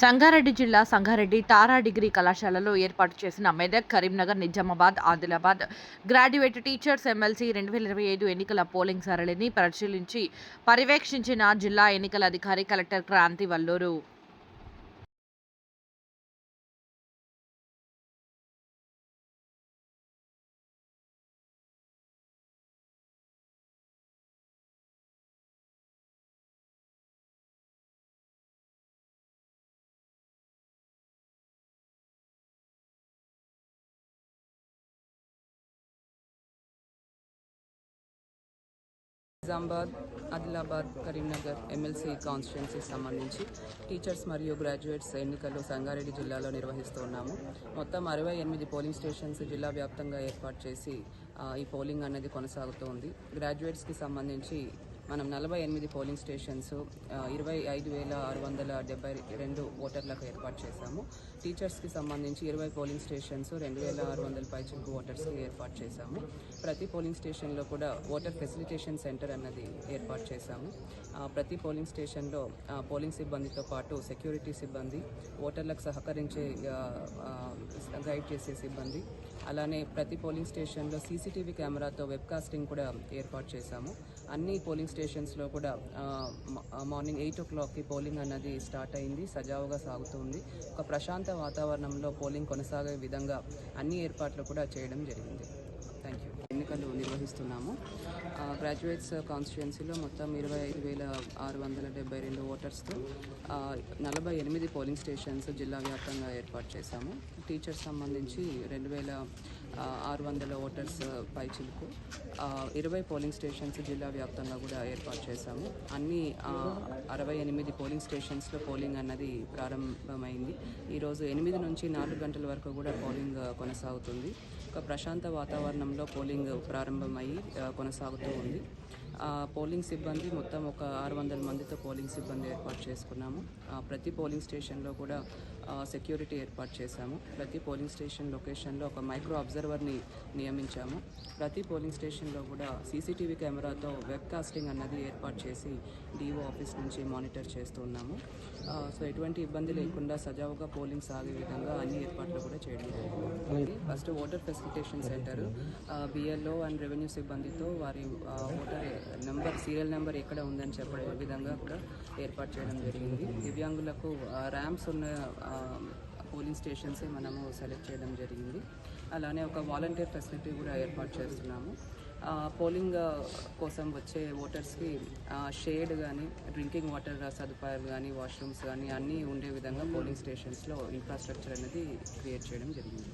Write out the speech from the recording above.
సంగారెడ్డి జిల్లా సంగారెడ్డి తారా డిగ్రీ కళాశాలలో ఏర్పాటు చేసిన Medak Karimnagar Nizamabad Adilabad. Graduate teachers MLC రెండు వేల ఇరవై ఐదు ఎన్నికల పోలింగ్ సరళిని పరిశీలించి పర్యవేక్షించిన జిల్లా ఎన్నికల అధికారి కలెక్టర్ క్రాంతి వల్లూరు. నిజామాబాద్ ఆదిలాబాద్ కరీంనగర్ ఎమ్మెల్సీ కాన్స్టిట్యున్సీకి సంబంధించి టీచర్స్ మరియు గ్రాడ్యుయేట్స్ ఎన్నికలు సంగారెడ్డి జిల్లాలో నిర్వహిస్తున్నాము మొత్తం అరవై ఎనిమిది పోలింగ్ స్టేషన్స్ జిల్లా వ్యాప్తంగా ఏర్పాటు చేసి ఈ పోలింగ్ అనేది కొనసాగుతోంది గ్రాడ్యుయేట్స్కి సంబంధించి మనం నలభై ఎనిమిది పోలింగ్ స్టేషన్స్ ఇరవై ఐదు వేల ఆరు వందల డెబ్బై రెండు ఓటర్లకు ఏర్పాటు చేశాము. టీచర్స్కి సంబంధించి ఇరవై పోలింగ్ స్టేషన్స్ రెండు వేల ఆరు వందల పైచుకు ఓటర్స్కి ఏర్పాటు చేశాము. ప్రతి పోలింగ్ స్టేషన్లో కూడా ఓటర్ ఫెసిలిటేషన్ సెంటర్ అన్నది ఏర్పాటు చేశాము. ప్రతి పోలింగ్ స్టేషన్లో పోలింగ్ సిబ్బందితో పాటు సెక్యూరిటీ సిబ్బంది ఓటర్లకు సహకరించే గైడ్ చేసే సిబ్బంది అలానే ప్రతి పోలింగ్ స్టేషన్లో సీసీటీవీ కెమెరాతో వెబ్కాస్టింగ్ కూడా ఏర్పాటు చేశాము. అన్ని పోలింగ్ స్టేషన్స్లో కూడా మార్నింగ్ ఎయిట్ ఓ క్లాక్కి పోలింగ్ అన్నది స్టార్ట్ అయింది. సజావుగా సాగుతుంది. ఒక ప్రశాంత వాతావరణంలో పోలింగ్ కొనసాగే విధంగా అన్ని ఏర్పాట్లు కూడా చేయడం జరిగింది. ఎన్నికలు నిర్వహిస్తున్నాము. గ్రాడ్యుయేట్స్ కాన్స్టిట్యుయెన్సీలో మొత్తం ఇరవై ఐదు వేల ఆరు వందల డెబ్బై రెండు ఓటర్స్తో నలభై ఎనిమిది పోలింగ్ స్టేషన్స్ జిల్లా వ్యాప్తంగా ఏర్పాటు చేశాము. టీచర్స్ సంబంధించి రెండు వేల ఆరు వందల ఓటర్స్ పై చిలుకు ఇరవై పోలింగ్ స్టేషన్స్ జిల్లా వ్యాప్తంగా కూడా ఏర్పాటు చేశాము. అన్ని అరవై ఎనిమిది పోలింగ్ స్టేషన్స్లో పోలింగ్ అన్నది ప్రారంభమైంది. ఈరోజు ఎనిమిది నుంచి నాలుగు గంటల వరకు కూడా పోలింగ్ కొనసాగుతుంది. ఒక ప్రశాంత వాతావరణంలో పోలింగ్ ప్రారంభమయ్యి కొనసాగుతూ ఉంది. పోలింగ్ సిబ్బంది మొత్తం ఒక ఆరు వందల మందితో పోలింగ్ సిబ్బంది ఏర్పాటు చేసుకున్నాము. ప్రతి పోలింగ్ స్టేషన్లో కూడా సెక్యూరిటీ ఏర్పాటు చేశాము. ప్రతి పోలింగ్ స్టేషన్ లొకేషన్లో ఒక మైక్రో అబ్జర్వర్ని నియమించాము. ప్రతి పోలింగ్ స్టేషన్లో కూడా సీసీటీవీ కెమెరాతో వెబ్ కాస్టింగ్ అన్నది ఏర్పాటు చేసి డిఓ ఆఫీస్ నుంచి మానిటర్ చేస్తూ ఉన్నాము. సో ఎటువంటి ఇబ్బంది లేకుండా సజావుగా పోలింగ్ సాగే విధంగా అన్ని ఏర్పాట్లు కూడా చేయడం జరిగింది. First voter facilitation centre BLO and revenue సిబ్బందితో వారి ఓటర్ నెంబర్ సీరియల్ నెంబర్ ఎక్కడ ఉందని చెప్పే విధంగా కూడా ఏర్పాటు చేయడం జరిగింది. దివ్యాంగులకు ర్యాంప్స్ ఉన్న పోలింగ్ స్టేషన్సే మనము సెలెక్ట్ చేయడం జరిగింది. అలానే ఒక వాలంటీర్ ఫెసిలిటీ కూడా ఏర్పాటు చేస్తున్నాము. పోలింగ్ కోసం వచ్చే ఓటర్స్కి షేడ్ కానీ డ్రింకింగ్ వాటర్ సదుపాయాలు కానీ వాష్రూమ్స్ కానీ అన్నీ ఉండే విధంగా పోలింగ్ స్టేషన్స్లో ఇన్ఫ్రాస్ట్రక్చర్ అనేది క్రియేట్ చేయడం జరిగింది.